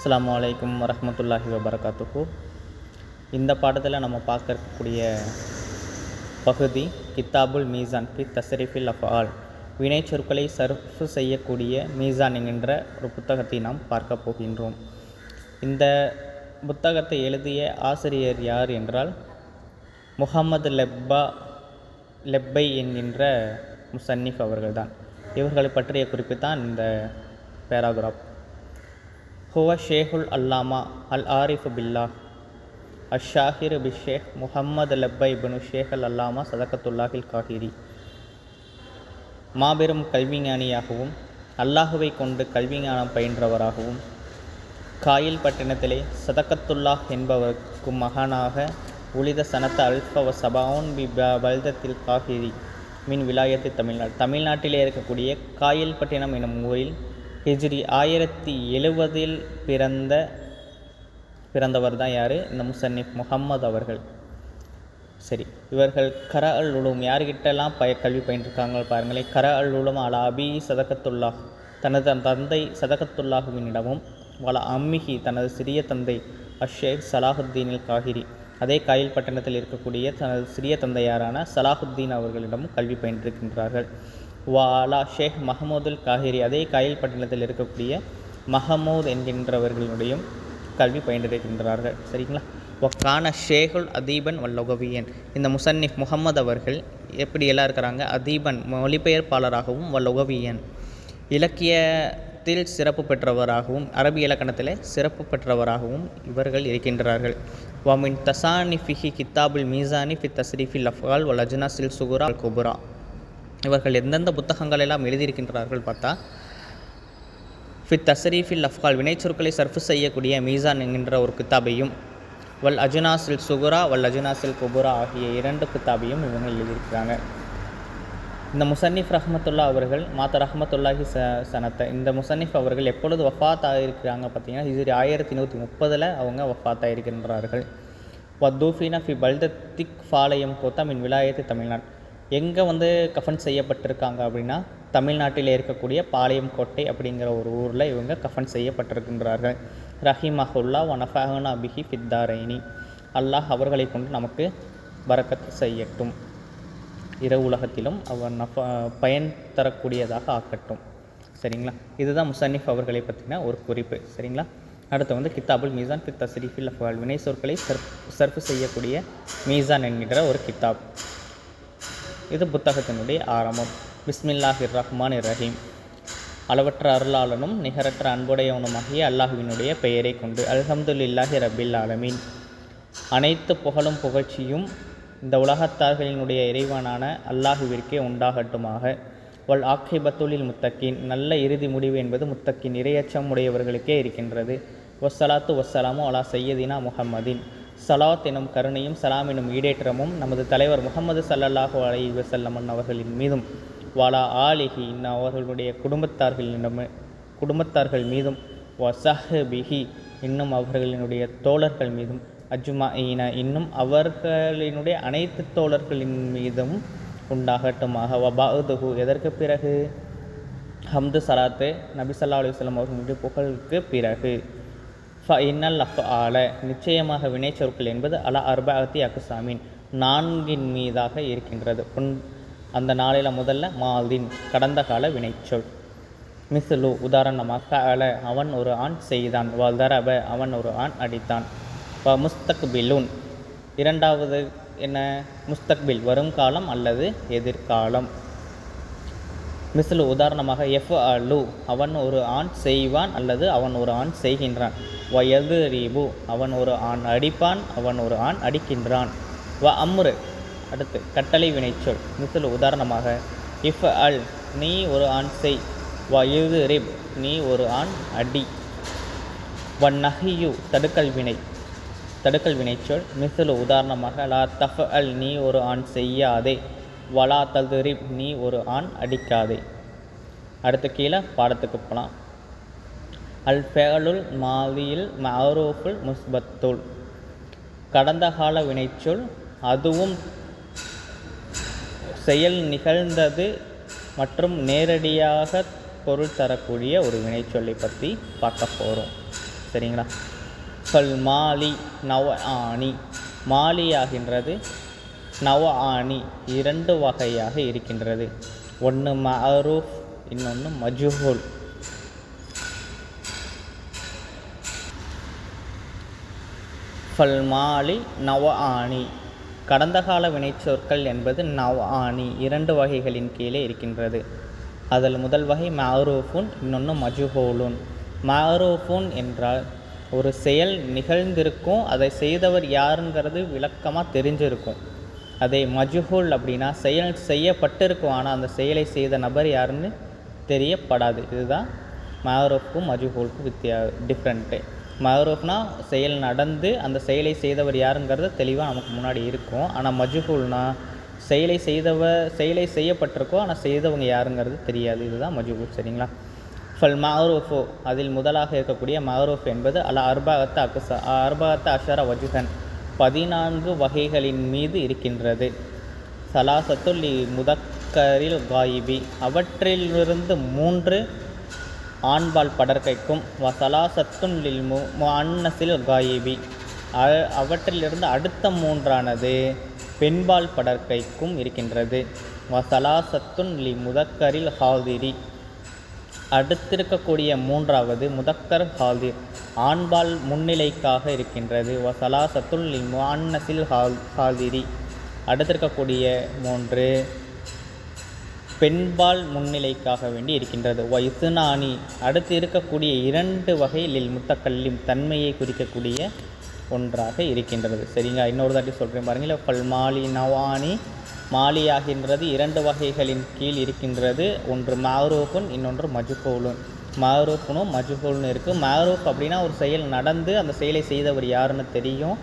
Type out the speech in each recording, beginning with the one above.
அஸ்ஸலாமு அலைக்கும் வரஹ்மத்துல்லாஹி வபரகாத்துஹு. இந்த பாடத்தில் நம்ம பார்க்க இருக்கக்கூடிய பகுதி கித்தாபுல் மீசான் ஃபி தசரிஃபில் அஃபால். வினை சொற்களை சர்ஃபு செய்யக்கூடிய மீசான் என்கின்ற ஒரு புத்தகத்தை நாம் பார்க்க போகின்றோம். இந்த புத்தகத்தை எழுதிய ஆசிரியர் யார் என்றால் முகமது லெப்பா லெப்பை என்கின்ற முசன்னிஃப் அவர்கள்தான். இவர்களை பற்றிய குறிப்பு தான் இந்த பேராகிராஃப். ஹுவ ஷேஹுல் அல்லாமா அல் ஆரிஃப் பில்லா அஷாஹிர் பிஷேக் முஹம்மது லப்பை பனு ஷேக் அல் அல்லாமா சதகத்துல்லாஹில் காஹிரி மாபெரும் கல்விஞானியாகவும் அல்லாஹுவை கொண்டு கல்விஞானம் பயின்றவராகவும் காயில் பட்டினத்திலே சதகத்துல்லாஹ் என்பவருக்கு மகானாக உளித சனத்த அல்ஃபவ சபாவுன் பி பல்தத்தில் காஹிரி மின் விலாயத்து தமிழ்நாடு தமிழ்நாட்டிலே இருக்கக்கூடிய காயல்பட்டினம் எனும் ஊரில் ஹிஜ்ரி ஆயிரத்தி எழுவதில் பிறந்த பிறந்தவர் தான் யார்? இந்த முசன்னிப் முகம்மது அவர்கள். சரி இவர்கள் கர அல் உலும். யார்கிட்டலாம் பய கல்வி பயின்றிருக்காங்க பாருங்களேன். கர அல் உலும் அலா அபி சதகத்துல்லாஹ். தனது தந்தை சதகத்துல்லாஹுவினிடமும் வல அம்மிஹி தனது சிறிய தந்தை அஷேக் சலாஹுத்தீனில் காஹிரி அதே காயில் பட்டணத்தில் இருக்கக்கூடிய தனது சிறிய தந்தையாரான சலாஹுத்தீன் அவர்களிடமும் கல்வி பயின்றிருக்கின்றார்கள். வாலா ஷேக் மஹமூதுல் காஹிரி அதே காயில் பட்டணத்தில் இருக்கக்கூடிய மஹமூத் என்கின்றவர்களுடையும் கல்வி பயின்றிருக்கின்றார்கள். சரிங்களா? ஒக்கான ஷேகுல் அதீபன் வல்லகவியன் இந்த முசன்னிஃப் முகமது அவர்கள் எப்படி எல்லாம் இருக்கிறாங்க? அதீபன் மொழிபெயர்ப்பாளராகவும் வல்லகவியன் இலக்கியத்தில் சிறப்பு பெற்றவராகவும் அரபி இலக்கணத்தில் சிறப்பு பெற்றவராகவும் இவர்கள் இருக்கின்றார்கள். வமின் தசானி ஃபிஹி கித்தாபுல் மீசானி ஃபி தஸ்ரீஃபில் அஃபால் வல் அஜ்னாசில் சுகுரா அல் குபுரா. இவர்கள் எந்தெந்த புத்தகங்கள் எல்லாம் எழுதியிருக்கின்றார்கள் பார்த்தா ஃபித் தசரீஃபில் அஃப்கால் வினைச்சொற்களை சர்ஃபு செய்யக்கூடிய மீசான் என்கின்ற ஒரு கித்தாபையும் வல் அஜுனாசில் சுகுரா வல் அஜுனாசில் குபுரா ஆகிய இரண்டு கித்தாபையும் இவங்க எழுதியிருக்கிறாங்க. இந்த முசன்னிஃப் ரஹமத்துல்லா அவர்கள் மாத்த ரஹமத்துல்லாஹி ச சனத்தை இந்த முசன்னிஃப் அவர்கள் எப்பொழுது வஃபாத் ஆகியிருக்கிறாங்க பார்த்தீங்கன்னா ஹிஜ்ரி ஆயிரத்தி நூற்றி முப்பதில் அவங்க வஃபாத் ஆகியிருக்கின்றார்கள் வத்தூஃபீனா ஃபி பல்தத்திக் ஃபாலயம் கோத்தா மின் விலாயத்து தமிழ்நாடு எங்கே வந்து கஃபன் செய்யப்பட்டிருக்காங்க அப்படின்னா தமிழ்நாட்டில் இருக்கக்கூடிய பாளையம் கோட்டை அப்படிங்கிற ஒரு ஊரில் இவங்க கஃபன் செய்யப்பட்டிருக்கின்றார்கள். ரஹிமஹுல்லா வனஃபஹனா பிஹி ஃபித்தாரைனி. அல்லாஹ் அவர்களை கொண்டு நமக்கு வரக்கத்து செய்யட்டும். இரவு உலகத்திலும் அவர் நஃப பயன் தரக்கூடியதாக ஆக்கட்டும். சரிங்களா? இதுதான் முசன்னிஃப் அவர்களை பற்றின ஒரு குறிப்பு. சரிங்களா? அடுத்து வந்து கித்தாபுல் மீசான் ஃபித் சிரிஃபில் அஃபால் வினை சொற்களை சர்ப் சர்ஃபு செய்யக்கூடிய மீசான் என்கின்ற ஒரு கித்தாப். இது புத்தகத்தினுடைய ஆரம்பம். பிஸ்மில்லாஹிர் ரஹ்மான் ரஹீம் அளவற்ற அருளாளனும் நிகரற்ற அன்புடையவனுமாகிய அல்லாஹுவினுடைய பெயரை கொண்டு அல்ஹம்துல்லாஹி ரபில் ஆலமீன். அனைத்து புகழும் புகழ்ச்சியும் இந்த உலகத்தார்களினுடைய இறைவனான அல்லாஹுவிற்கே உண்டாகட்டுமாக. வல் ஆக்கிபத்துலில் முத்தக்கின் நல்ல இறுதி முடிவு என்பது முத்தக்கின் இரையச்சம் உடையவர்களுக்கே இருக்கின்றது. வஸ்ஸலாத்து வஸ்ஸலாமு அலா சையதினா முஹம்மதின். சலாத் எனும் கருணையும் சலாம் எனும் ஈடேற்றமும் நமது தலைவர் முகமது சல்லல்லாஹு அலி வசல்லமன் அவர்களின் மீதும் வாலா ஆலிஹி இன்னும் அவர்களுடைய குடும்பத்தார்களிடம் குடும்பத்தார்கள் மீதும் வசஹபிஹி இன்னும் அவர்களினுடைய தோழர்கள் மீதும் அஜ்மாயின இன்னும் அவர்களினுடைய அனைத்து தோழர்களின் மீதும் உண்டாகட்டுமாக. வபாதுஹு எதற்கு பிறகு? ஹம்து சலாத்து நபி சல்லா அலுவலம் அவர்களுடைய புகழுக்கு பிறகு. ஃப இன்னல் அஃப் ஆல நிச்சயமாக வினைச்சொற்கள் என்பது அல அர்பாகத்தி அகுசாமின் நான்கின் மீதாக இருக்கின்றது. புன் அந்த நாளில் முதல்ல மாதின் கடந்த கால வினைச்சொல் மிஸ்லு உதாரணமாக அல அவன் ஒரு ஆண் செய்தான். வதரப அவன் ஒரு ஆண் அடித்தான். வ முஸ்தக்பிலுன். இரண்டாவது என்ன? முஸ்தக்பில் வரும் காலம் அல்லது எதிர்காலம். மிஸ்லு உதாரணமாக எஃப் அலு அவன் ஒரு ஆண் செய்வான் அல்லது அவன் ஒரு ஆண் செய்கின்றான். வ எது ரீபு அவன் ஒரு ஆண் அடிப்பான் அவன் ஒரு ஆண் அடிக்கின்றான். வ அம்ரு அடுத்து கட்டளை வினைச்சொல் மிஸ்லு உதாரணமாக இஃப் அல் நீ ஒரு ஆண் செய். வ வயது ரிப் நீ ஒரு ஆண் அடி. வ நஹியு தடுக்கல் வினை தடுக்கல் வினைச்சொல் மிஸ்லு உதாரணமாக லா தஃப் அல் நீ ஒரு ஆண் செய்யாதே. வலா ததுரிப் நீ ஒரு ஆண் அடிக்காதே. அடுத்து கீழே பாடத்துக்கு போகலாம் அல் ஃபேலுல் மாலியில் மஅரூஃபுல் முஸ்பத்துல். கடந்த கால வினைச்சொல் அதுவும் செயல் நிகழ்ந்தது மற்றும் நேரடியாக பொருள் தரக்கூடிய ஒரு வினைச்சொல்லை பற்றி பார்க்க போகிறோம் சரிங்களா? ஃபல் மாலி நவ ஆணி மாலி ஆகின்றது நவ ஆணி இரண்டு வகையாக இருக்கின்றது. ஒன்று மஅரூஃப் இன்னொன்று மஜுஹூல். ஃபல் மாலி நவ ஆணி. கடந்த கால வினைச்சொற்கள் என்பது நவ ஆணி இரண்டு வகைகளின் கீழே இருக்கின்றது. அதில் முதல் வகை மஅரூஃபுன் இன்னொன்று மஜுஹூலுன். மஅரூஃபுன் என்றால் ஒரு செயல் நிகழ்ந்திருக்கும் அதை செய்தவர் யாருங்கிறது விளக்கமாக தெரிஞ்சிருக்கும். அதே மஜுஹூல் அப்படின்னா செயல் செய்யப்பட்டிருக்கும். ஆனால் அந்த செயலை செய்த நபர் யாருன்னு தெரியப்படாது. இதுதான் மஅரூஃப்க்கும் மஜுஹூலுக்கும் வித்தியா டிஃப்ரெண்ட்டு மஅரூஃப்னா செயல் நடந்து அந்த செயலை செய்தவர் யாருங்கிறது தெளிவாக நமக்கு முன்னாடி இருக்கும். ஆனால் மஜுஹூல்னா செயலை செய்தவ செயலை செய்யப்பட்டிருக்கோ ஆனால் செய்தவங்க யாருங்கிறது தெரியாது. இதுதான் மஜுஹூல் சரிங்களா? ஃபல் மஹரூஃபோ அதில் முதலாக இருக்கக்கூடிய மஹரூஃப் என்பது அல்ல அர்பாகத்த அக்ஸா அர்பாகத்த அஷாரா வஜுகன் பதினான்கு வகைகளின் மீது இருக்கின்றது. சலாசத்துல் லி முதக்கரில் காயிபி. அவற்றிலிருந்து மூன்று ஆண்பால் படற்கைக்கும் வசலாசத்துன் லில் மு முஅன்னஸில் காயிபி. அ- அவற்றிலிருந்து அடுத்த மூன்றானது பெண்பால் படற்கைக்கும் இருக்கின்றது. வசலாசத்துன் லி முதக்கரில் ஹாதிரி. அடுத்திருக்கக்கூடிய மூன்றாவது முதக்கர் ஹாதிர் ஆண்பால் முன்னிலைக்காக இருக்கின்றது. வசலாசத்துல் சத்துல் முஅன்னஸில் ஹால் ஹாதிரி அடுத்திருக்கக்கூடிய மூன்று பெண்பால் முன்னிலைக்காக வேண்டி இருக்கின்றது. வயசுனானி அடுத்து இருக்கக்கூடிய இரண்டு வகையில் முத்தக்கல்லிம் தன்மையை குறிக்கக்கூடிய ஒன்றாக இருக்கின்றது. சரிங்களா? இன்னொரு தாட்டி சொல்கிறேன் பாருங்களேன். பல்மாலி நவானி மாலி ஆகின்றது இரண்டு வகைகளின் கீழ் இருக்கின்றது. ஒன்று மாரூஃபுன் இன்னொன்று மஜுகோலுன் மாரூஃபுனும் மஜுகோல்னு இருக்குது மாரூஃப் அப்படின்னா ஒரு செயல் நடந்து அந்த செயலை செய்தவர் யாருன்னு தெரியும்.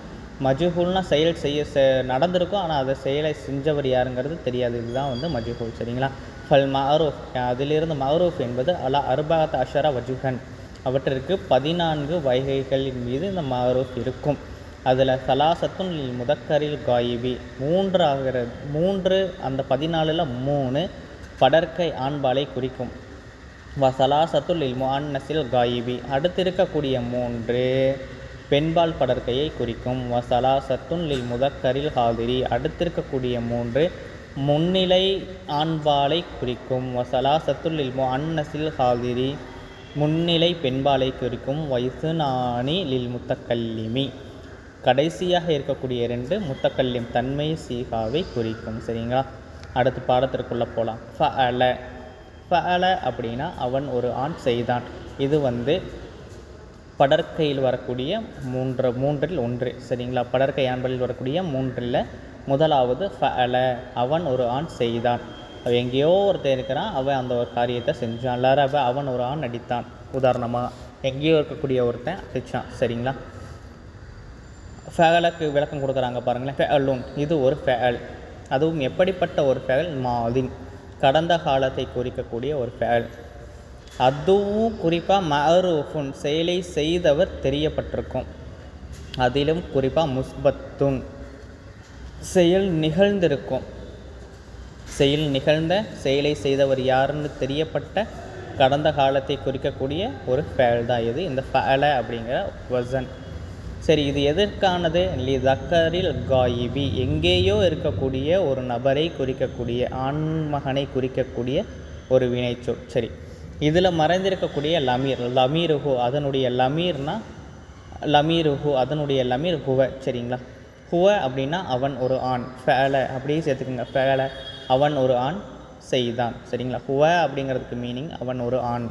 மஜுஹூல்னா செயல் செய்ய செ நடந்திருக்கும். ஆனால் அதை செயலை செஞ்சவர் யாருங்கிறது தெரியாது. இதுதான் வந்து மஜுஹூல். சரிங்களா? ஃபல் மஅரூஃப் அதிலிருந்து மஅரூஃப் என்பது அலா அர்பாத் அஷரா வஜுகன் அவற்றிற்கு பதினான்கு வகைகளின் மீது இந்த மஅரூஃப் இருக்கும். அதில் சலாசத்துன் லில் முதக்கரில் காயிபி. மூன்று ஆகிறது மூன்று அந்த பதினாலில் மூணு படற்கை ஆண்பாலை குறிக்கும். வசலாசத்துல் இல் முஅன்னஸில் காயிபி. அடுத்திருக்கக்கூடிய மூன்று பெண்பால் படற்கையை குறிக்கும். வசலாசத்துன் லில் முதக்கரில் ஹாதிரி. அடுத்திருக்கக்கூடிய மூன்று முன்னிலை ஆண்பாலை குறிக்கும். வசலாசத்துல் லில் முஅன்னஸில் ஹாதிரி. முன்னிலை பெண்பாலை குறிக்கும். வயசுனானி லில் முத்தக்கல்லிமி. கடைசியாக இருக்கக்கூடிய ரெண்டு முத்தக்கல்லிம் தன்மை சீகாவை குறிக்கும். சரிங்களா? அடுத்து பாடத்திற்குள்ளே போகலாம் ஃப அல ஃப அல அப்படின்னா அவன் ஒரு ஆண் செய்தான். இது வந்து படற்கையில் வரக்கூடிய மூன்று மூன்றில் ஒன்று. சரிங்களா? படற்கை ஆண்களில் வரக்கூடிய மூன்றில் முதலாவது ஃப அல அவன் ஒரு ஆண் செய்தான். அவன் எங்கேயோ ஒருத்தன் இருக்கிறான். அவன் அந்த ஒரு காரியத்தை செஞ்சான். லரப அவன் ஒரு ஆண் அடித்தான் உதாரணமாக எங்கேயோ இருக்கக்கூடிய ஒருத்தன் அடித்தான் சரிங்களா? ஃபேலுக்கு விளக்கம் கொடுக்குறாங்க பாருங்களேன். ஃபேலூன் இது ஒரு ஃபேல். அதுவும் எப்படிப்பட்ட ஒரு ஃபேல்? மாதின் கடந்த காலத்தை குறிக்கக்கூடிய ஒரு ஃபேல். அதுவும் குறிப்பாக மருஃபுன் செயலை செய்தவர் தெரியப்பட்டிருக்கும். அதிலும் குறிப்பாக முஸ்பத்துன். செயல் நிகழ்ந்திருக்கும். செயல் நிகழ்ந்த செயலை செய்தவர் யாருன்னு தெரியப்பட்ட கடந்த காலத்தை குறிக்கக்கூடிய ஒரு ஃபேல் தான் இது. இந்த ஃபேலை அப்படிங்கிற வசன். சரி இது எதற்கானது? லி தக்கரில் காயிபி. எங்கேயோ இருக்கக்கூடிய ஒரு நபரை குறிக்கக்கூடிய ஆண்மகனை குறிக்கக்கூடிய ஒரு வினைச்சொல். சரி இதில் மறைந்திருக்கக்கூடிய லமீர். லமீருஹு அதனுடைய லமீர்னா லமீருஹு அதனுடைய லமீர் ஹுவ. சரிங்களா? ஹுவ அப்படின்னா அவன் ஒரு ஆண். ஃபேல அப்படியே சேர்த்துக்கோங்க. ஃபேல அவன் ஒரு ஆண் செய்தான். சரிங்களா? ஹுவ அப்படிங்கிறதுக்கு மீனிங் அவன் ஒரு ஆண்.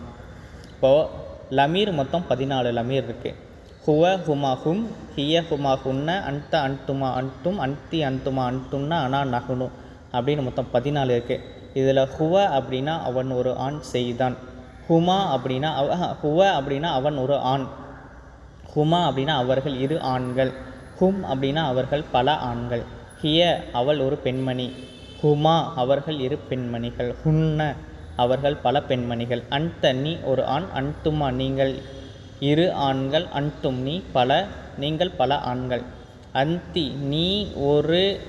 இப்போது லமீர் மொத்தம் பதினாலு லமீர் இருக்குது ஹுவ ஹுமா ஹும் ஹிய ஹுமா ஹுன்ன அன்த அன்துமா அன்தும் அன்தி அன்துமா அன்தும்னா அனா நகுனு அப்படின்னு மொத்தம் பதினாலு இருக்குது இதில் ஹுவ அப்படின்னா அவன் ஒரு ஆண் செய்தான். ஹுமா அப்படின்னா அவ ஹுவ அப்படின்னா அவன் ஒரு ஆண். ஹுமா அப்படின்னா அவர்கள் இரு ஆண்கள். ஹும் அப்படின்னா அவர்கள் பல ஆண்கள். ஹிய அவள் ஒரு பெண்மணி. ஹுமா அவர்கள் இரு பெண்மணிகள். ஹுன்ன அவர்கள் பல பெண்மணிகள். அன்த நீ ஒரு ஆண் அன்துமா நீங்கள். இரு ஆண்கள் அன்தும் நீ பல நீங்கள் பல ஆண்கள். அந்தி நீ ஒரு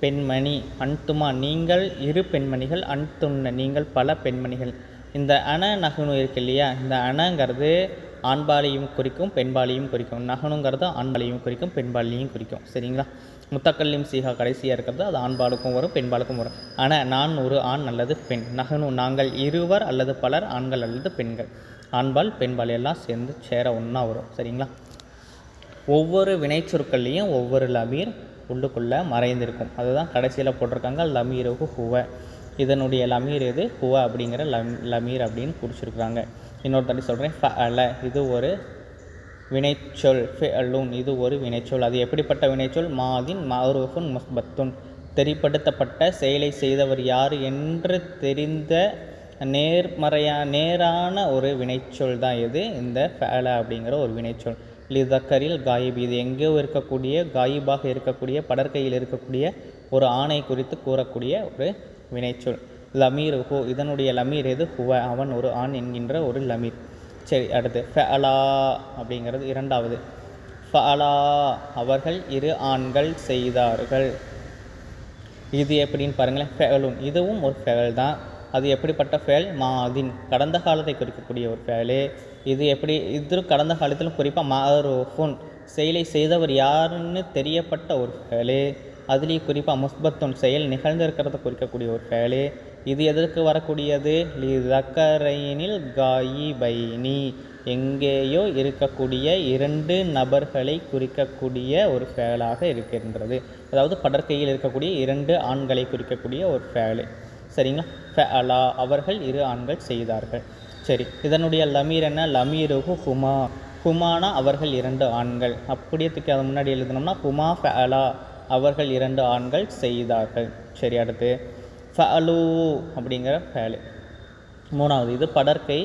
பெண்மணி அன்துமா நீங்கள் இரு பெண்மணிகள் அன்துன்ன நீங்கள் பல பெண்மணிகள். இந்த அண நகுனு இருக்கு இல்லையா? இந்த அணங்கிறது ஆண்பாலையும் குறிக்கும் பெண்பாலையும் குறிக்கும். நகனுங்கிறது ஆண்பாலையும் குறிக்கும் பெண்பாலையும் குறிக்கும். சரிங்களா? முத்தக்கல்லிம் சீகா கடைசியாக இருக்கிறது அது ஆண்பாலுக்கும் வரும் பெண்பாலுக்கும் வரும். ஆனால் நான் ஒரு ஆண் அல்லது பெண். நகனு நாங்கள் இருவர் அல்லது பலர் ஆண்கள் அல்லது பெண்கள். ஆண்பால் பெண்பால் எல்லாம் சேர்ந்து சேர ஒன்றா வரும். சரிங்களா? ஒவ்வொரு வினைச்சொற்கள்லேயும் ஒவ்வொரு லமீர் உள்ளுக்குள்ளே மறைந்திருக்கும். அதுதான் கடைசியில் போட்டிருக்காங்க லமீரகு ஹுவ. இதனுடைய லமீர் எது? ஹுவ அப்படிங்கிற லம் லமீர் அப்படின்னு குறிச்சிருக்கிறாங்க. இன்னொரு தண்ணி சொல்கிறேன் ஃப அல இது ஒரு வினைச்சொல் ஃபெ அலூன் இது ஒரு வினைச்சொல் அது எப்படிப்பட்ட வினைச்சொல் மாதின் மாருஃபுன் முஸ்பத்துன். தெரிப்படுத்தப்பட்ட செயலை செய்தவர் யார் என்று தெரிந்த நேர்மறையா நேரான ஒரு வினைச்சொல் தான் எது இந்த ஃபேலா அப்படிங்கிற ஒரு வினைச்சொல். லிதக்கரில் காயிப். இது எங்கேயோ இருக்கக்கூடிய காயிபாக இருக்கக்கூடிய படற்கையில் இருக்கக்கூடிய ஒரு ஆணை குறித்து கூறக்கூடிய ஒரு வினைச்சொல். லமீர் ஹு இதனுடைய லமீர் எது? ஹுவ. அவன் ஒரு ஆண் என்கின்ற ஒரு லமீர். சரி அடுத்து. ஃபலா அப்படிங்கிறது இரண்டாவது. ஃபலா அவர்கள் இரு ஆண்கள் செய்தார்கள். இது எப்படின்னு பாருங்களேன். ஃபெலூன் இதுவும் ஒரு ஃபெல் தான். அது எப்படிப்பட்ட ஃபேல்? மாதின் கடந்த காலத்தை குறிக்கக்கூடிய ஒரு ஃபேலு. இது எப்படி இது கடந்த காலத்திலும் குறிப்பாக மாரோஃபுன் செயலை செய்தவர் யாருன்னு தெரியப்பட்ட ஒரு ஃபேலு. அதுலேயும் குறிப்பாக முஸ்பத்துன் செயல் நிகழ்ந்திருக்கிறத குறிக்கக்கூடிய ஒரு ஃபேலு. இது எதற்கு வரக்கூடியது? லக்கரையினில் காயி பைனி எங்கேயோ இருக்கக்கூடிய இரண்டு நபர்களை குறிக்கக்கூடிய ஒரு ஃபேலாக இருக்கின்றது. அதாவது படற்கையில் இருக்கக்கூடிய இரண்டு ஆண்களை குறிக்கக்கூடிய ஒரு ஃபேலு. சரிங்களா? ஃபஅலா அவர்கள் இரு ஆண்கள் செய்தார்கள். சரி இதனுடைய லமீர் என்ன? லமீருகு ஹுமா. ஹுமானா அவர்கள் இரண்டு ஆண்கள். அப்படியே தூக்கி அதை முன்னாடி எழுதணும்னா ஹுமா ஃபஅலா அவர்கள் இரண்டு ஆண்கள் செய்தார்கள். சரி அடுத்து ஃபஅலு அப்படிங்கிற ஃபேலு மூணாவது இது படற்கை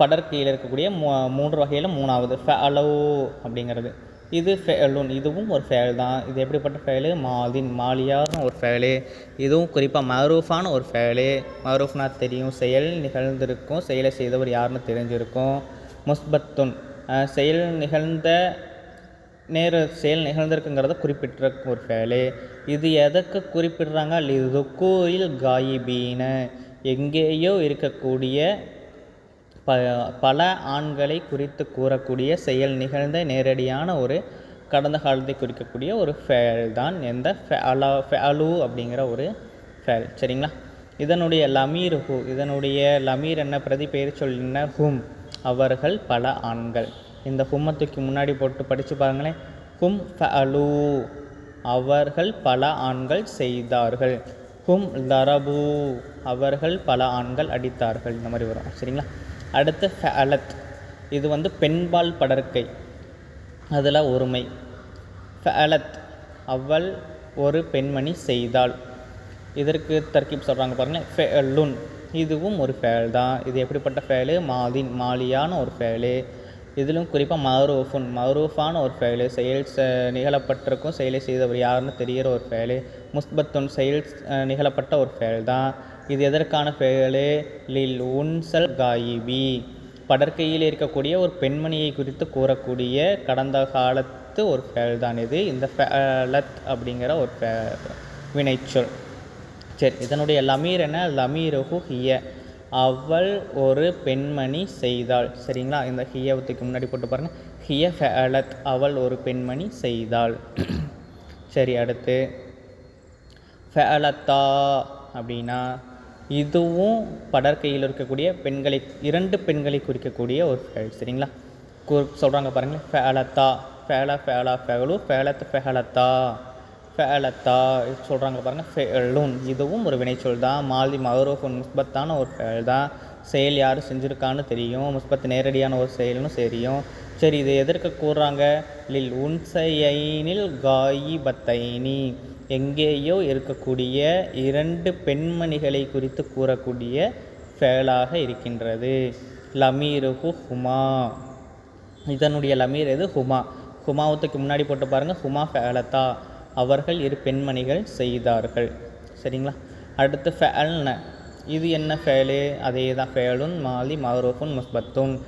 படற்கையில் இருக்கக்கூடிய மூ மூன்று வகையில் மூணாவது. ஃபஅலோ அப்படிங்கிறது. இது ஃபேலும் இதுவும் ஒரு ஃபேல் தான். இது எப்படிப்பட்ட ஃபேலு மாதின் மாலியார்னு ஒரு ஃபேலு இதுவும் குறிப்பாக மரூஃபான ஒரு ஃபேலு மரூஃப்னா தெரியும். செயல் நிகழ்ந்திருக்கும். செயலை செய்தவர் யாருன்னு தெரிஞ்சிருக்கும். முஸ்பத்துன் செயல் நிகழ்ந்த நேர செயல் நிகழ்ந்திருக்குங்கிறத குறிப்பிட்ட ஒரு ஃபேலு இது எதற்கு குறிப்பிடுறாங்க? லிதுக்கூரில் காயிபீன. எங்கேயோ இருக்கக்கூடிய ப பல ஆண்களை குறித்து கூறக்கூடிய செயல் நிகழ்ந்த நேரடியான ஒரு கடந்த காலத்தை குறிக்கக்கூடிய ஒரு ஃபேல் தான் எந்த ஃபேலா ஃபேலு அப்படிங்கிற ஒரு ஃபேல். சரிங்களா? இதனுடைய லமீர் ஹூ இதனுடைய லமீர் என்ன பிரதி பெயர் சொல்லின ஹும். அவர்கள் பல ஆண்கள். இந்த ஹும்மத்துக்கு தூக்கி முன்னாடி போட்டு படித்து பாருங்களேன். ஹும் ஃபஅலு. அவர்கள் பல ஆண்கள் செய்தார்கள். ஹும் தரபு. அவர்கள் பல ஆண்கள் அடித்தார்கள். இந்த மாதிரி வரும். சரிங்களா? அடுத்து ஃபலத் இது வந்து பெண்பால் படற்கை. அதில் ஒருமை. ஃபலத் அவள் ஒரு பெண்மணி செய்தாள். இதற்கு தர்கீப் சொல்கிறாங்க பாருங்கள் ஃபேலுன் இதுவும் ஒரு ஃபேல் தான். இது எப்படிப்பட்ட ஃபேலு மாதின் மாலியான ஒரு ஃபேலு இதிலும் குறிப்பாக மரூஃபுன் மரூஃபான ஒரு ஃபேலு செயல் நிகழப்பட்டிருக்கும் செயலை செய்தவர் யாருன்னு தெரிகிற ஒரு ஃபேலு முஸ்பத்துன் செயல் நிகழப்பட்ட ஒரு ஃபேல் தான். இது எதற்கான பெயரு? லில் உன்சல் காயிபி. படற்கையில் இருக்கக்கூடிய ஒரு பெண்மணியை குறித்து கூறக்கூடிய கடந்த காலத்து ஒரு ஃபேல் தான் இது. இந்த ஃபேலத் அப்படிங்கிற ஒரு வினைச்சொல். சரி இதனுடைய லமீர் என்ன? லமீரகு ஹிய. அவள் ஒரு பெண்மணி செய்தாள். சரிங்களா? இந்த ஹியவத்துக்கு முன்னாடி போட்டு பாருங்கள் ஹிய ஃபேலத். அவள் ஒரு பெண்மணி செய்தாள். சரி அடுத்து. ஃபேலத்தா அப்படின்னா இதுவும் படற்கையில் இருக்கக்கூடிய பெண்களை இரண்டு பெண்களை குறிக்கக்கூடிய ஒரு ஃபேல் சரிங்களா? கூ சொல்கிறாங்க பாருங்களேன். ஃபேலத்தா ஃபேல ஃபேலா ஃபேலு ஃபேலத் ஃபேலத்தா ஃபேலத்தா சொல்கிறாங்க பாருங்கள் ஃபேலுன் இதுவும் ஒரு வினைச்சொல் தான். மாலி மகரூஃபுன் முஸ்பத்தான ஒரு ஃபேல் தான். செயல் யார் செஞ்சுருக்கான்னு தெரியும். முஸ்பத் நேரடியான ஒரு செயல்னு தெரியும். சரி இது எதற்கு கூறுறாங்க? லில் உன்சையினில் காயி பத்தைனி எங்கேயோ இருக்கக்கூடிய இரண்டு பெண்மணிகளை குறித்து கூறக்கூடிய ஃபேலாக இருக்கின்றது. லமீருஹு ஹுமா. இதனுடைய லமீர் எது? ஹுமா. ஹுமாவத்துக்கு முன்னாடி போட்டு பாருங்கள் ஹுமா ஃபேலத்தா. அவர்கள் இரு பெண்மணிகள் செய்தார்கள். சரிங்களா? அடுத்து ஃபேல்ன. இது என்ன ஃபேலு? அதே தான் ஃபேலுன் மாலி மஹரூஃபுன் முஸ்பத்துன்.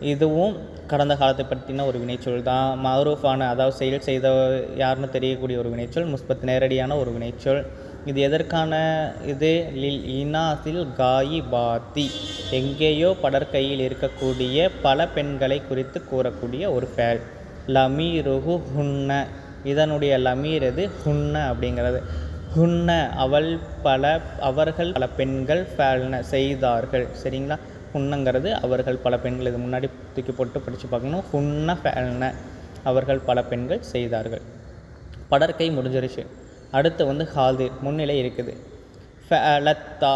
இதுவும் கடந்த காலத்தை பற்றின ஒரு வினைச்சொல் தான். மஹரூஃபான அதாவது செயல் செய்த யாருன்னு தெரியக்கூடிய ஒரு வினைச்சொல் முஸ்பத் நேரடியான ஒரு வினைச்சொல். இது எதற்கான? இது லில் இனாசில் காயி பாத்தி. எங்கேயோ படற்கையில் இருக்கக்கூடிய பல பெண்களை குறித்து கூறக்கூடிய ஒரு ஃபேல். லமீருகு ஹுன்ன. இதனுடைய லமீர் எது? ஹுன்ன அப்படிங்கிறது. ஹுன்ன அவள் பல அவர்கள் பல பெண்கள் ஃபேல்ன செய்தார்கள். சரிங்களா? ஹுன்னங்கிறது அவர்கள் பல பெண்கள் இது முன்னாடி தூக்கி போட்டு படித்து பார்க்கணும். ஹுன்ன ஃபேல்ன அவர்கள் பல பெண்கள் செய்தார்கள். படற்கை முடிஞ்சிருச்சு. அடுத்து வந்து ஹாதிர் முன்னிலை இருக்குது. ஃபேலத்தா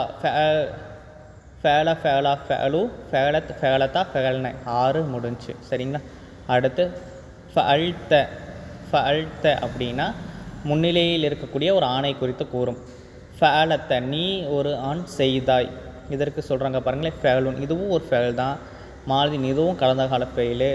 ஃபேல ஃபேலா ஃபேலு ஃபேலத் ஃபேலத்தா ஃபேல்ன. ஆறு முடிஞ்சு. சரிங்களா? அடுத்து ஃபஅல்த ஃபஅல்த அப்படின்னா முன்னிலையில் இருக்கக்கூடிய ஒரு ஆணை குறித்து கூறும். ஃபேலத்தை நீ ஒரு ஆண் செய்தாய். இதற்கு சொல்கிறாங்க பாருங்களேன் ஃபேலுன் இதுவும் ஒரு ஃபேல் தான். மாலதின் இதுவும் கடந்த கால ஃபெயிலு.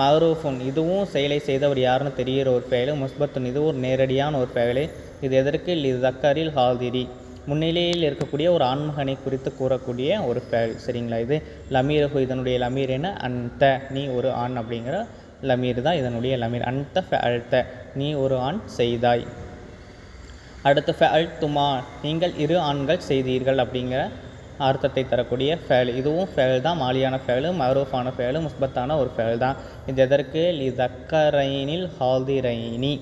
மஹரூஃபுன் இதுவும் செயலை செய்தவர் யாருன்னு தெரிகிற ஒரு ஃபெயிலு. முஸ்பத்துன் இதுவும் ஒரு நேரடியான ஒரு ஃபெயிலு. இது எதற்கு? இது தக்கரில் ஹாதிரி முன்னிலையில் இருக்கக்கூடிய ஒரு ஆண்மகனை குறித்து கூறக்கூடிய ஒரு ஃபேல் சரிங்களா இது? லமீரகு இதனுடைய லமீர் என்ன? அந்த நீ ஒரு ஆண் அப்படிங்கிற லமீர் தான் இதனுடைய லமீர். அந்த ஃபேல்த்த நீ ஒரு ஆண் செய்தாய். அடுத்து ஃபேல் துமா நீங்கள் இரு ஆண்கள் செய்தீர்கள் அப்படிங்கிற அர்த்தத்தை தரக்கூடிய ஃபேல். இதுவும் ஃபேல் தான். மாலியான ஃபேலு மரூஃபான ஃபேலு முஸ்பத்தான ஒரு ஃபேல் தான். இது எதற்கு? லி தக்கரைனில் ஹால்திரைனி.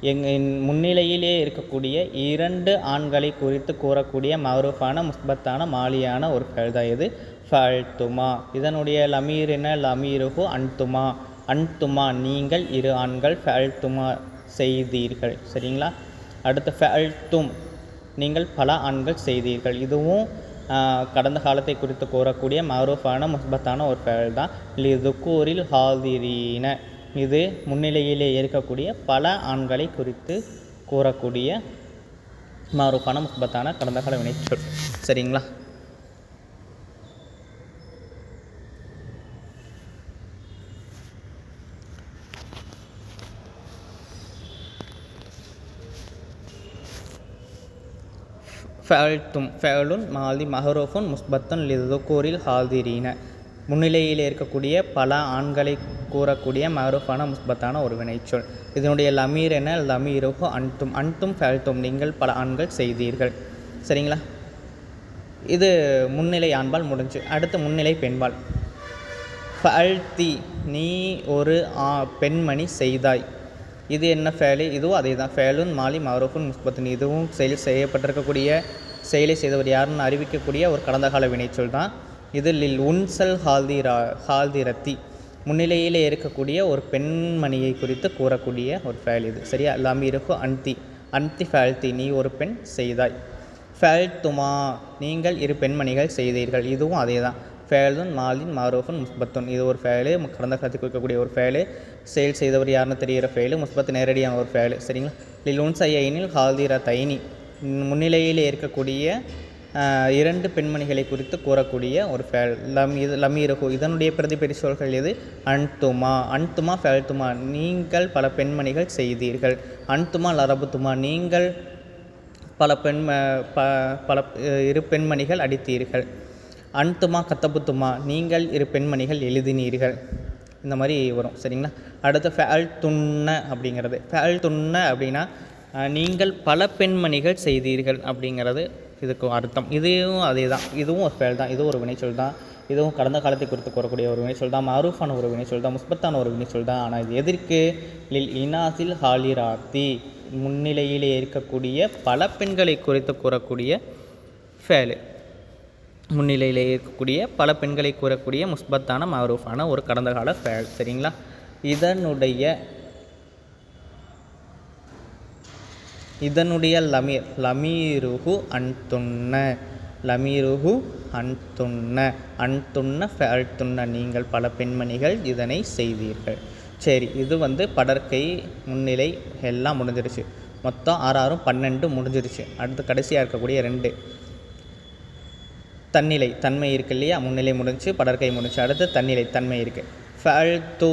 எங்கள் முன்னிலையிலே இருக்கக்கூடிய இரண்டு ஆண்களை குறித்து கூறக்கூடிய மரூஃபான முஸ்பத்தான மாலியான ஒரு ஃபேல் தான் இது. ஃபல்துமா. இதனுடைய லமீர் என்ன? லமீருகு அன்துமா. அன்துமா நீங்கள் இரு ஆண்கள் ஃபல்துமா செய்தீர்கள். சரிங்களா? அடுத்து ஃபல்தும். நீங்கள் பல ஆண்கள் செய்தீர்கள். இதுவும் கடந்த காலத்தை குறித்து கூறக்கூடிய மரூஃபான முஸ்பத்தான ஒரு பெயர் தான். லிதுக்கூரில் ஹாதிரீன. இது முன்னிலையிலே இருக்கக்கூடிய பல ஆண்களை குறித்து கூறக்கூடிய மாறுபான முஸ்பத்தான கடந்த கால வினைச்சொல். சரிங்களா? ஃபேல்தும் ஃபேலுன் மாலி மஹரூஃபுன் முஸ்பத்தன் லிதுக்கூரில் ஹாதிரீன. முன்னிலையில் இருக்கக்கூடிய பல ஆண்களை கூறக்கூடிய மஹரூஃபான முஸ்பத்தான ஒரு வினைச்சொல் இதனுடைய லமீர் என்ன லமீருஹு அன்தும். அன்தும் ஃபேல்தும் நீங்கள் பல ஆண்கள் செய்தீர்கள். சரிங்களா? இது முன்னிலை ஆண்பால் முடிஞ்சு. அடுத்து முன்னிலை பெண்பால். ஃபல்தி நீ ஒரு ஆ- பெண்மணி செய்தாய். இது என்ன ஃபேலு? இதுவும் அதே தான் ஃபேலுன் மாலி மாரூஃபுன் முஸ்பத்தின். இதுவும் செயல் செய்யப்பட்டிருக்கக்கூடிய செயலை செய்தவர் யாருன்னு அறிவிக்கக்கூடிய ஒரு கடந்த கால வினைச்சொல் தான். இது லில் உன்சல் ஹால்திரா ஹால்திரத்தி முன்னிலையிலே இருக்கக்கூடிய ஒரு பெண்மணியை குறித்து கூறக்கூடிய ஒரு ஃபேல் இது. சரியா? லமீருக்கு அன்தி அன்தி ஃபேல்தி. நீ ஒரு பெண் செய்தாய். ஃபேல் துமா நீங்கள் இரு பெண்மணிகள் செய்தீர்கள். இதுவும் அதே தான் ஃபேலுன் மாலின் மாரூஃபுன் முஸ்பத்துன். இது ஒரு ஃபேலு. கடந்த காலத்தில் குறிக்கக்கூடிய ஒரு ஃபேலு. சேல் செய்தவர் யாருன்னு தெரிகிற ஃபெயிலு முஸ்பத் நேரடியான ஒரு ஃபெயிலு சரிங்களா? லிலுன் ஐயனில் ஹால்திரா தைனி முன்னிலையில் இருக்கக்கூடிய இரண்டு பெண்மணிகளை குறித்து கூறக்கூடிய ஒரு ஃபேல் லம் இது லமீரகு இதனுடைய பிரதிபெரி சொல்கள் எது? அன்துமா. அன்துமா ஃபேல்துமா. நீங்கள் பல பெண்மணிகள் செய்தீர்கள். அன்துமா லரபுத்துமா நீங்கள் பல பெண் ப பல இரு பெண்மணிகள் அடித்தீர்கள். அன்துமா கத்தபுத்துமா. நீங்கள் இரு பெண்மணிகள் எழுதினீர்கள். இந்த மாதிரி வரும் சரிங்களா? அடுத்து ஃபேல் துண்ண அப்படிங்கிறது. ஃபேல் துண்ண அப்படின்னா நீங்கள் பல பெண்மணிகள் செய்தீர்கள் அப்படிங்கிறது இதுக்கு அர்த்தம். இதுவும் அதே தான் இதுவும் ஒரு ஃபேல் தான். இதுவும் ஒரு வினைச்சொல் தான். இதுவும் கடந்த காலத்தை குறித்து கூறக்கூடிய ஒரு வினைச்சொல் தான். மாரூஃபான ஒரு வினைச்சொல் தான். முஸ்பத்தான ஒரு வினைச்சொல் தான். ஆனால் இது எதற்கு? லில் இனாசில் ஹாலிராத்தி. முன்னிலையிலே இருக்கக்கூடிய பல பெண்களை குறித்து கூறக்கூடிய ஃபேலு முன்னிலையிலே இருக்கக்கூடிய பல பெண்களை கூறக்கூடிய முஸ்பத்தான மாரூஃபான ஒரு கடந்த கால ஃபேல் சரிங்களா? இதனுடைய இதனுடைய லமீர் லமீருஹு அன்துன்ன லமீருஹு அன்துன்ன அன்துன்ன ஃபேல்துன்ன நீங்கள் பல பெண்மணிகள் இதனை செய்தீர்கள். சரி இது வந்து படற்கை முன்னிலை எல்லாம் முடிஞ்சிருச்சு. மொத்தம் ஆறு ஆறும் பன்னெண்டு முடிஞ்சிருச்சு. அடுத்து கடைசியாக இருக்கக்கூடிய ரெண்டு. தன்னிலை தன்மை இருக்கு இல்லையா? முன்னிலை முடிஞ்சு படற்கை முடிஞ்சு அடுத்து தன்னிலை தன்மை இருக்குது ஃபல்து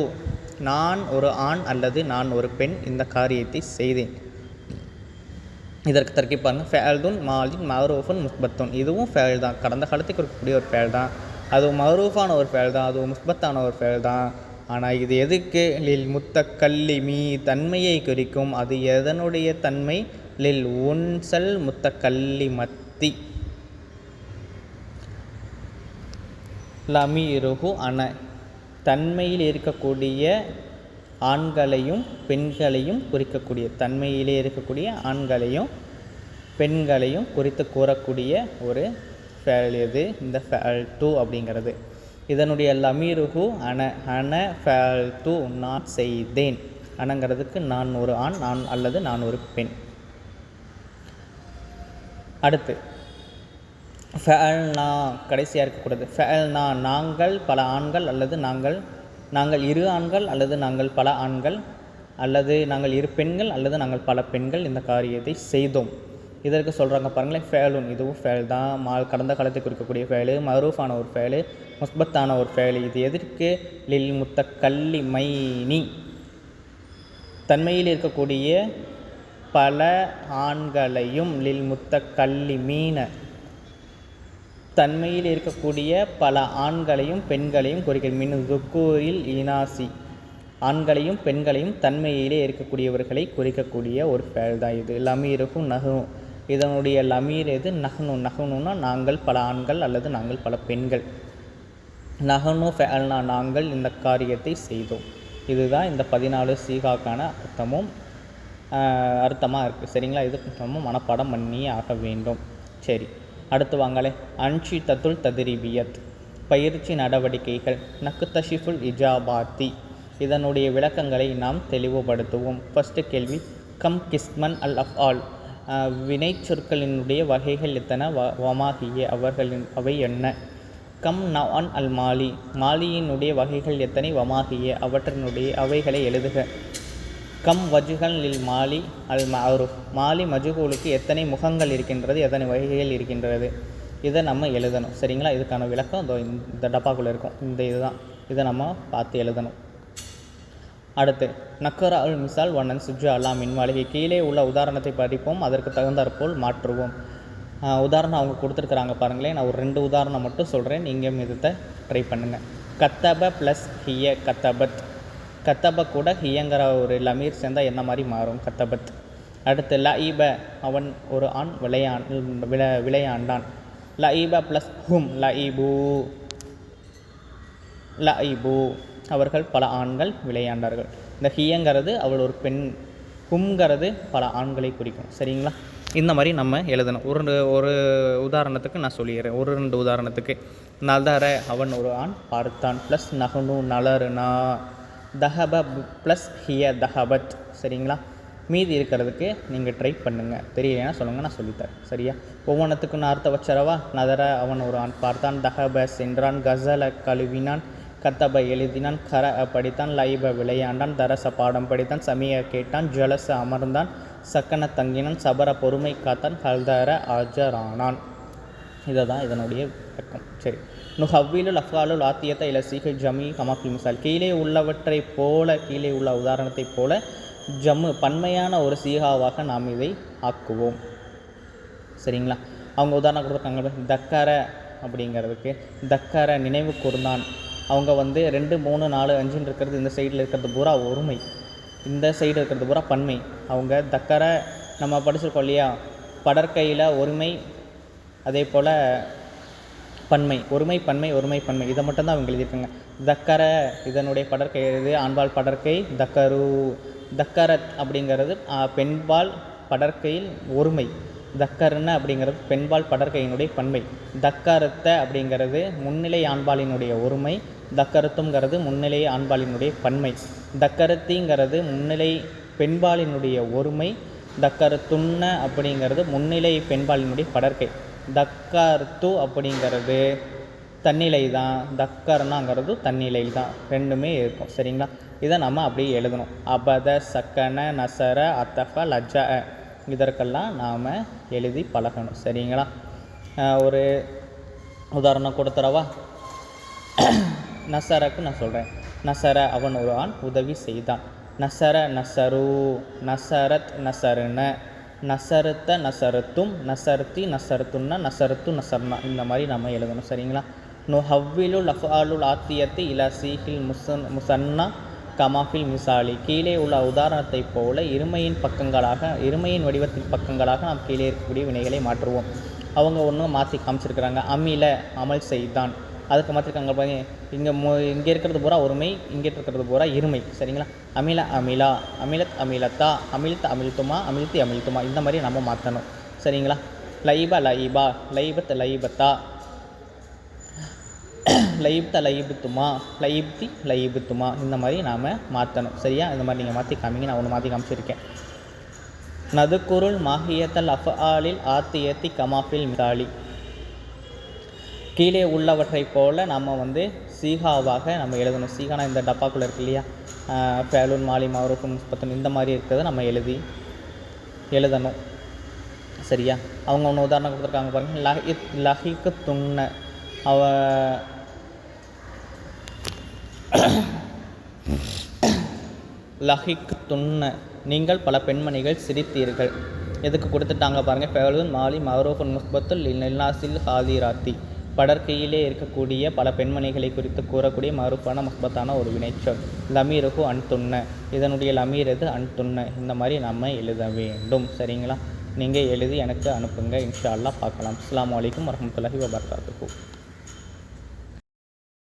நான் ஒரு ஆண் அல்லது நான் ஒரு பெண் இந்த காரியத்தை செய்தேன். இதற்கு தர்க்கி பாருங்கள் ஃபேல்துன் மாலின் மஹரூஃபன் முஸ்பத்துன். இதுவும் ஃபேல் தான் கடந்த காலத்துக்கு இருக்கக்கூடிய ஒரு ஃபேல் தான் அதுவும் மஹரூஃபான ஒரு ஃபேல் தான் அதுவும் முஸ்பத்தான ஒரு ஃபேல் தான் ஆனால் இது எதுக்கு? லில் முத்த கல்லி மீ தன்மையை குறிக்கும். அது எதனுடைய தன்மை? லில் உன்சல் லமி இருகு அன. தன்மையில் இருக்கக்கூடிய ஆண்களையும் பெண்களையும் குறிக்கக்கூடிய தன்மையிலே இருக்கக்கூடிய ஆண்களையும் பெண்களையும் குறித்து கூறக்கூடிய ஒரு ஃபேல் இது இந்த ஃபேல் டூ அப்படிங்கிறது. இதனுடைய லமீருகு அன. அன ஃபேல் டூ நான் செய்தேன். அனங்கிறதுக்கு நான் ஒரு ஆண் நான் அல்லது நான் ஒரு பெண். அடுத்து ஃபேல்னா கடைசியாக இருக்கக்கூடாது. ஃபேல்னா நாங்கள் பல ஆண்கள் அல்லது நாங்கள் நாங்கள் இரு ஆண்கள் அல்லது நாங்கள் பல ஆண்கள் அல்லது நாங்கள் இரு பெண்கள் அல்லது நாங்கள் பல பெண்கள் இந்த காரியத்தை செய்தோம். இதற்கு சொல்கிறாங்க பாருங்களேன் ஃபேலுன் இதுவும் ஃபேல் தான். மா கடந்த காலத்தை குறிக்கக்கூடிய ஃபேலு மரூஃபான ஒரு ஃபேலு முஸ்பத்தான ஒரு ஃபேலு இது எதற்கு? லில் முத்த கல்லி மைனி தன்மையில் இருக்கக்கூடிய பல ஆண்களையும் லில் முத்த கல்லி மீன தன்மையில் இருக்கக்கூடிய பல ஆண்களையும் பெண்களையும் குறிக்கிறது மின் துக்கூரில் இனாசி. ஆண்களையும் பெண்களையும் தன்மையிலே இருக்கக்கூடியவர்களை குறிக்கக்கூடிய ஒரு பெயர் தான் இது. லமீருக்கும் நகும் இதனுடைய லமீர் எது? நகனு நகனுன்னா நாங்கள் பல ஆண்கள் அல்லது நாங்கள் பல பெண்கள். நகனு ஃபேல்னா நாங்கள் இந்த காரியத்தை செய்தோம். இதுதான் இந்த பதினாலு சீகாக்கான அர்த்தமும் அர்த்தமாக இருக்குது சரிங்களா? இது நம்ம மனப்பாடம் பண்ணியே ஆக வேண்டும். சரி. அடுத்து வாங்களே. அன்ஷி தத்துல் ததிரிபியத். பயிற்சி நடவடிக்கைகள். நக்குத்தஷிஃபுல் இஜாபாத்தி. இதனுடைய விளக்கங்களை நாம் தெளிவுபடுத்துவோம். ஃபஸ்ட்டு கேள்வி. கம் கிஸ்மன் அல் அஃப் ஆல் வினைச்சொற்களினுடைய வகைகள் எத்தனை? வ வமாகிய. அவர்களின் அவை என்ன? கம் நவான் அல் மாலி. மாலியினுடைய வகைகள் எத்தனை? வமாகிய. அவற்றினுடைய அவைகளை எழுதுக. கம் வஜுகன் லில் மாலி அல் மஅரூஃப் மாலி மஜுகூலுக்கு எத்தனை முகங்கள் இருக்கின்றது எத்தனை வகைகள் இருக்கின்றது இதை நம்ம எழுதணும். சரிங்களா? இதுக்கான விளக்கம் இதோ இந்த டப்பாக்குள்ளே இருக்கும். இந்த இதுதான். இதை நம்ம பார்த்து எழுதணும். அடுத்து நக்கரா அல் மிசால் வண்ணன் சுஜு அல்லா மின்மாளிகை கீழே உள்ள உதாரணத்தை படிப்போம். அதற்கு தகுந்தாற்போல் மாற்றுவோம். உதாரணம் அவங்க கொடுத்துருக்குறாங்க பாருங்களேன். நான் ஒரு ரெண்டு உதாரணம் மட்டும் சொல்கிறேன் நீங்கள் இதை ட்ரை பண்ணுங்கள் கத்தப ப்ளஸ் ஹிய கத்தபத். கத்தப கூட ஹியங்கிற ஒரு லமீர் சேர்ந்தால் என்ன மாதிரி மாறும் கத்தபத்? அடுத்து லஈப அவன் ஒரு ஆண் விளையாண் விளை விளையாண்டான். லஈப ப்ளஸ் ஹும் லஈபு. லஐபு அவர்கள் பல ஆண்கள் விளையாண்டார்கள். இந்த ஹியங்கிறது அவள் ஒரு பெண். ஹும்ங்கிறது பல ஆண்களை குறிக்கும். சரிங்களா? இந்த மாதிரி நம்ம எழுதணும். ஒரு ரெண்டு ஒரு உதாரணத்துக்கு நான் சொல்லிடுறேன். ஒரு ரெண்டு உதாரணத்துக்கு. நதர அவன் ஒரு ஆண் பார்த்தான். ப்ளஸ் நகனு நலருனா தஹப ப்ளஸ் ஹிய தஹபத். சரிங்களா? மீதி இருக்கிறதுக்கு நீங்கள் ட்ரை பண்ணுங்கள் தெரியலன்னா சொல்லுங்கள் நான் சொல்லித்தரேன். சரியா? ஒவ்வொன்றத்துக்கும் நான் அர்த்தம் வச்சரவா நதர அவன் ஒரு ஆண் பார்த்தான். தஹப சென்றான். கசல கழுவினான். கத்தப எழுதினான். கர படித்தான். லைப விளையாண்டான். தரச பாடம் படித்தான். சமிய கேட்டான். ஜலச அமர்ந்தான். சக்கன தங்கினான். சபர பொறுமை காத்தான். ஹல்தர ஆஜரானான். இதை தான் இதனுடைய விளக்கம். சரி. நுஹவ்விலுல் அஃகாலுல் ஆத்தியத்தை இல சீகை ஜமி கமாக்கி மிசால் கீழே உள்ளவற்றைப் போல கீழே உள்ள உதாரணத்தைப் போல ஜம்மு பன்மையான ஒரு சீகாவாக நாம் இதை ஆக்குவோம். சரிங்களா? அவங்க உதாரணம் கொடுத்துருக்காங்க தக்கர அப்படிங்கிறதுக்கு. தக்கர நினைவு கூர்ந்தான். அவங்க வந்து ரெண்டு மூணு நாலு அஞ்சுன்னு இருக்கிறது இந்த சைடில் இருக்கிறது பூரா ஒருமை. இந்த சைடு இருக்கிறது பூரா பன்மை. அவங்க தக்கர நம்ம படிச்சிருக்கோம் இல்லையா? படற்கையில் ஒருமை அதே போல் பன்மை ஒருமை பன்மை ஒருமை பன்மை. இதை மட்டும்தான் அவங்க எழுதியிருக்காங்க. தக்கர இதனுடைய படற்கை இது ஆண்பால் படற்கை தக்கரு தக்கரத் அப்படிங்கிறது பெண்பால் படற்கையில் ஒருமை. தக்கருன்னு அப்படிங்கிறது பெண்பால் படற்கையினுடைய பன்மை. தக்கரத்த அப்படிங்கிறது முன்னிலை ஆண்பாலினுடைய ஒருமை. தக்கருத்துங்கிறது முன்னிலை ஆண்பாலினுடைய பன்மை. தக்கருத்திங்கிறது முன்னிலை பெண்பாலினுடைய ஒருமை. தக்கருத்துண்ண அப்படிங்கிறது முன்னிலை பெண்பாலினுடைய படற்கை. தக்கர்த்து அப்படிங்கிறது தன்னிலை தான். தக்கர்னாங்கிறது தன்னிலை தான். ரெண்டுமே இருக்கும். சரிங்களா? இதை நம்ம அப்படியே எழுதணும். அபத சக்கன நசர அத்தஃப லஜ்ஜ. இதற்கெல்லாம் நாம் எழுதி பழகணும். சரிங்களா? ஒரு உதாரணம் கொடுத்துறவா நசரக்கு நான் சொல்கிறேன் நசர அவன் ஒரு ஆண் உதவி செய்தான். நசர நசரு நசரத் நசருன்னு. நசரத்த நசருத்தும் நசருத்தி நசரத்துன்னா நசரத்து நசர்னா இந்த மாதிரி நம்ம எழுதணும் சரிங்களா? நுஹவ்விலுல் அஃபாலுல் ஆத்தியத்தை இலா சீஹில் முசன் முசன்னா கமாஃபில் மிசாலி. கீழே உள்ள உதாரணத்தைப் போல இருமையின் பக்கங்களாக இருமையின் வடிவத்தின் பக்கங்களாக நாம் கீழே இருக்கக்கூடிய வினைகளை மாற்றுவோம். அவங்க ஒன்றும் மாற்றி காமிச்சிருக்கிறாங்க. அமில அமல் செய்தான். அதுக்கு மாற்றிருக்காங்க பாருங்க. இங்கே மோ இங்கே இருக்கிறது பூரா ஒருமை இங்கே இருக்கிறது பூரா இருமை. சரிங்களா? அமில அமிலா அமிலத் அமிலத்தா அமிழ்த் அமிழ்த்துமா அமிழ்த்தி அமிழ்த்துமா. இந்த மாதிரி நம்ம மாற்றணும் சரிங்களா? லைப லைபா லைபத் லைபத்தா. லைப்த லைபுத்துமா லைப்தி லைபுத்துமா. இந்த மாதிரி நாம் மாற்றணும் சரியா? இந்த மாதிரி நீங்கள் மாற்றி காமிங்க. நான் ஒன்று மாற்றி காமிச்சிருக்கேன். நதுக்குருள் மாஹியத்தல் அஃஆலில் ஆத்தியத்தி கமாஃபில் மிசாலி கீழே உள்ளவற்றைப் போல் நம்ம வந்து சீகாவாக நம்ம எழுதணும். சீகானா இந்த டப்பாக்குள்ளே இருக்கு இல்லையா? ஃபேலூன் மாலி மவரூஃபுன் பத்தன் இந்த மாதிரி இருக்கிறத நம்ம எழுதி எழுதணும். சரியா? அவங்க ஒன்று உதாரணம் கொடுத்துருக்காங்க பாருங்கள் லஹி லஹிக்கு துண்ண. அவ லஹிக்கு துண்ண. நீங்கள் பல பெண்மணிகள் சிரித்தீர்கள். எதுக்கு கொடுத்துட்டாங்க பாருங்கள் ஃபேலுன் மாலி மவரூஃபுன் முஸ்பத்துல் நில்லாசில் ஹாதிராத்தி. படற்கையிலே இருக்கக்கூடிய பல பெண்மணிகளை குறித்து கூறக்கூடிய மறுப்பான மஹ்பத்தான ஒரு வினைச்சொல். லமீருகு அன்துண்ண இதனுடைய லமீரது அன்துண்ண இந்த மாதிரி நம்ம எழுத வேண்டும். சரிங்களா? நீங்கள் எழுதி எனக்கு அனுப்புங்க. இன்ஷா அல்லாஹ் பார்க்கலாம். அஸ்லாம் அலைக்கும் வரஹ்மத்துல்லாஹி வபர்காத்துக்கும்